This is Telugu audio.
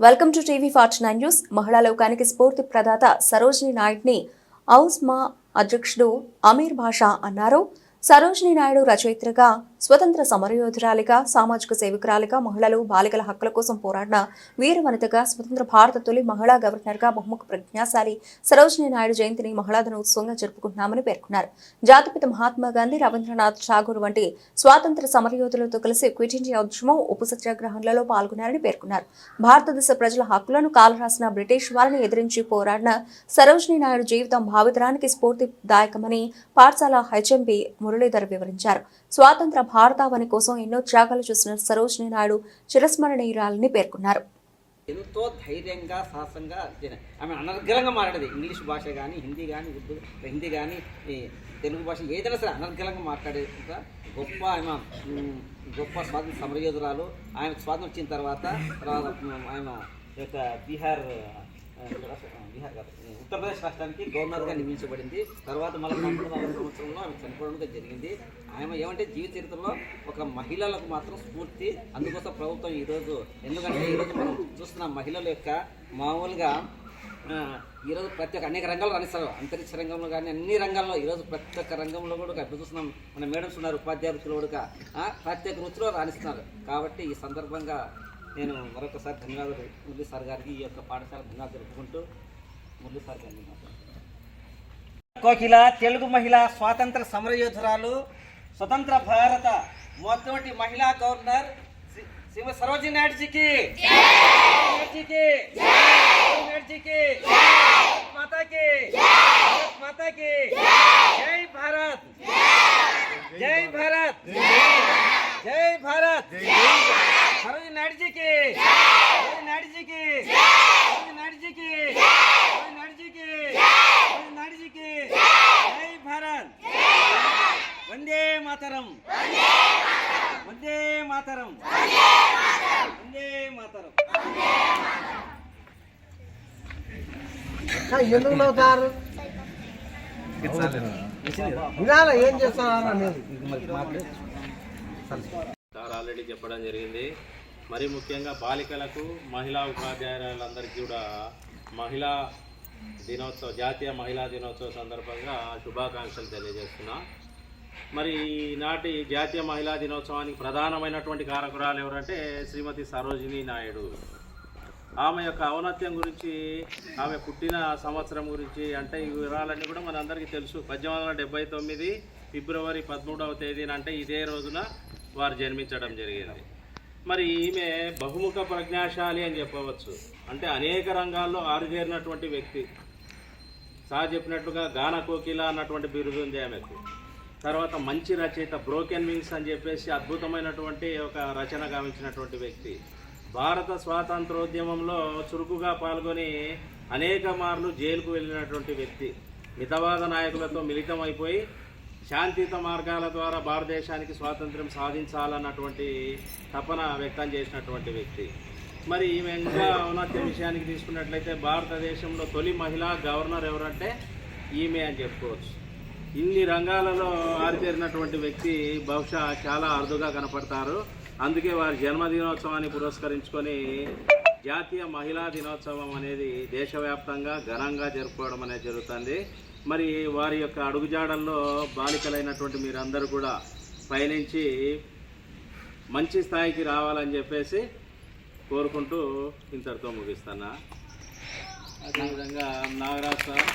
Welcome to TV forty nine news. మహిళా లోకానికి స్ఫూర్తి ప్రదాత సరోజిని నాయుడ్ని ఔస్మా అధ్యక్షుడు అమీర్ భాషా అన్నారు. సరోజినీ నాయుడు రచయిత్రిగా స్వతంత్ర సమరయోధురాలిగా సామాజిక సేవకురాలిగా మహిళలు బాలికల హక్కుల కోసం పోరాడిన వీర వనితగా స్వతంత్ర భారత తొలి మహిళా గవర్నర్గా బహుముఖ ప్రజ్ఞాశాలి సరోజిని నాయుడు జయంతిని మహిళా దినోత్సవంగా జరుపుకుంటున్నామని పేర్కొన్నారు. జాతిపిత మహాత్మా గాంధీ రవీంద్రనాథ్ ఠాగూర్ వంటి స్వాతంత్ర సమరయోధులతో కలిసి క్విట్ ఇండియా ఉద్యమం ఉప సత్యాగ్రహంలో పాల్గొన్నారని పేర్కొన్నారు. భారతదేశ ప్రజల హక్కులను కాలరాసిన బ్రిటిష్ వారిని ఎదిరించి పోరాడిన సరోజినీ నాయుడు జీవితం భావితరానికి స్ఫూర్తిదాయకమని పాఠశాల హెచ్ఎంపీ మురళీధర్ వివరించారు. స్వాతంత్ర భారతావని కోసం ఎన్నో త్యాగాలు చేసిన సరోజిని నాయుడు చిరస్మరణీయురాలని పేర్కొన్నారు. ఎంతో ధైర్యంగా సాహసంగా ఆమె అనర్గళంగా మాట్లాడేది ఇంగ్లీష్ భాష కానీ హిందీ కానీ ఉర్దూ హిందీ కానీ తెలుగు భాష ఏదైనా సరే అనర్గళంగా మాట్లాడేది గొప్ప ఆమె గొప్ప స్వాతంత్ర సమరయోధురాలు. ఆమె స్వాతంత్రం వచ్చిన తర్వాత తర్వాత ఆయన ఆమె యొక్క బీహార్ ఉత్తరప్రదేశ్ రాష్ట్రానికి గవర్నర్గా నియమించబడింది. తర్వాత మళ్ళీ పంతొమ్మిది వందల సంవత్సరంలో ఆమె చనిపోవడం జరిగింది. ఆమె ఏమంటే జీవిత చరిత్రలో ఒక మహిళలకు మాత్రం స్ఫూర్తి. అందుకోసం ప్రభుత్వం ఈరోజు ఎందుకంటే ఈరోజు మనం చూస్తున్న మహిళల యొక్క మామూలుగా ఈరోజు ప్రతి ఒక్క అనేక రంగాల్లో రాణిస్తారు. అంతరిక్ష రంగంలో కానీ అన్ని రంగాల్లో ఈరోజు ప్రతి ఒక్క రంగంలో కూడా ఇప్పుడు చూస్తున్నాం. మన మేడమ్స్ ఉన్నారు ఉపాధ్యాయ వృత్తిలో కూడా ప్రత్యేక ప్రతి ఒక్క వృత్తిలో రాణిస్తున్నారు. కాబట్టి ఈ సందర్భంగా నేను మరొకసారి ధన్యవాదాలు మురళీ సార్ గారికి ఈ యొక్క పాఠశాల ధన్యవాదాలు తెలుపుకుంటూ మురళీ సార్ గారిని కోకిల తెలుగు మహిళ స్వాతంత్ర సమరయోధురాలు స్వతంత్ర భారత మొట్టమొదటి మహిళా గవర్నర్ శ్రీ- శ్రీమతి సరోజిని నాయుడుజీకి నాయుడుజీకి నాయుడుజీకి మాతాకి మాతాకి జై భారత్ జై భారత్ జై భారత్ సరోజిని నాయుడుజీకి సరోజిని నాయుడుజీకి సరోజిని నాయుడుజీకి సరోజిని నాయుడుజీకి సరోజిని నాయుడుజీకి జై భారత్ వందే మాతరం వందే మాతరం. వందే మాతరం. ఎందుకు నవ్వుతారు? వినాలి ఏం చేస్తున్నారు అనేది. సార్ ఆల్రెడీ చెప్పడం జరిగింది. మరి ముఖ్యంగా బాలికలకు మహిళా ఉపాధ్యాయులందరికీ కూడా మహిళా దినోత్సవ జాతీయ మహిళా దినోత్సవ సందర్భంగా శుభాకాంక్షలు తెలియజేస్తున్నా. మరి ఈనాటి జాతీయ మహిళా దినోత్సవానికి ప్రధానమైనటువంటి కారకురాలు ఎవరంటే శ్రీమతి సరోజిని నాయుడు. ఆమె యొక్క ఔన్నత్యం గురించి ఆమె పుట్టిన సంవత్సరం గురించి అంటే ఈ వివరాలన్నీ కూడా మనందరికీ తెలుసు. పద్దెనిమిది వందల డెబ్బై తొమ్మిది ఫిబ్రవరి పదమూడవ తేదీన అంటే ఇదే రోజున వారు జన్మించడం జరిగింది. మరి ఈమె బహుముఖ ప్రజ్ఞాశాలి అని చెప్పవచ్చు. అంటే అనేక రంగాల్లో ఆరుదేరినటువంటి వ్యక్తి. సార్ చెప్పినట్టుగా గాన కోకిల అన్నటువంటి బిరుదు ఉంది ఆమెకు. తర్వాత మంచి రచయిత బ్రోకెన్ వింగ్స్ అని చెప్పేసి అద్భుతమైనటువంటి ఒక రచన గావించినటువంటి వ్యక్తి. భారత స్వాతంత్రోద్యమంలో చురుకుగా పాల్గొని అనేక మార్లు జైలుకు వెళ్ళినటువంటి వ్యక్తి. మితవాద నాయకులతో మిళితం అయిపోయి శాంతియుత మార్గాల ద్వారా భారతదేశానికి స్వాతంత్ర్యం సాధించాలన్నటువంటి తపన వ్యక్తం చేసినటువంటి వ్యక్తి. మరి ఈమె ఇంకా ఔన్నత్య విషయానికి తీసుకున్నట్లయితే భారతదేశంలో తొలి మహిళా గవర్నర్ ఎవరంటే ఈమె అని చెప్పుకోవచ్చు. ఇన్ని రంగాలలో ఆరితేరినటువంటి వ్యక్తి బహుశా చాలా అరుదుగా కనపడతారు. అందుకే వారి జన్మదినోత్సవాన్ని పురస్కరించుకొని జాతీయ మహిళా దినోత్సవం అనేది దేశవ్యాప్తంగా ఘనంగా జరుపుకోవడం అనేది జరుగుతుంది. మరి వారి యొక్క అడుగుజాడల్లో బాలికలైనటువంటి మీరందరూ కూడా పయనించి మంచి స్థాయికి రావాలని చెప్పేసి కోరుకుంటూ ఇంతటితో ముగిస్తున్నా. అదేవిధంగా నాగరాజ్ సార్.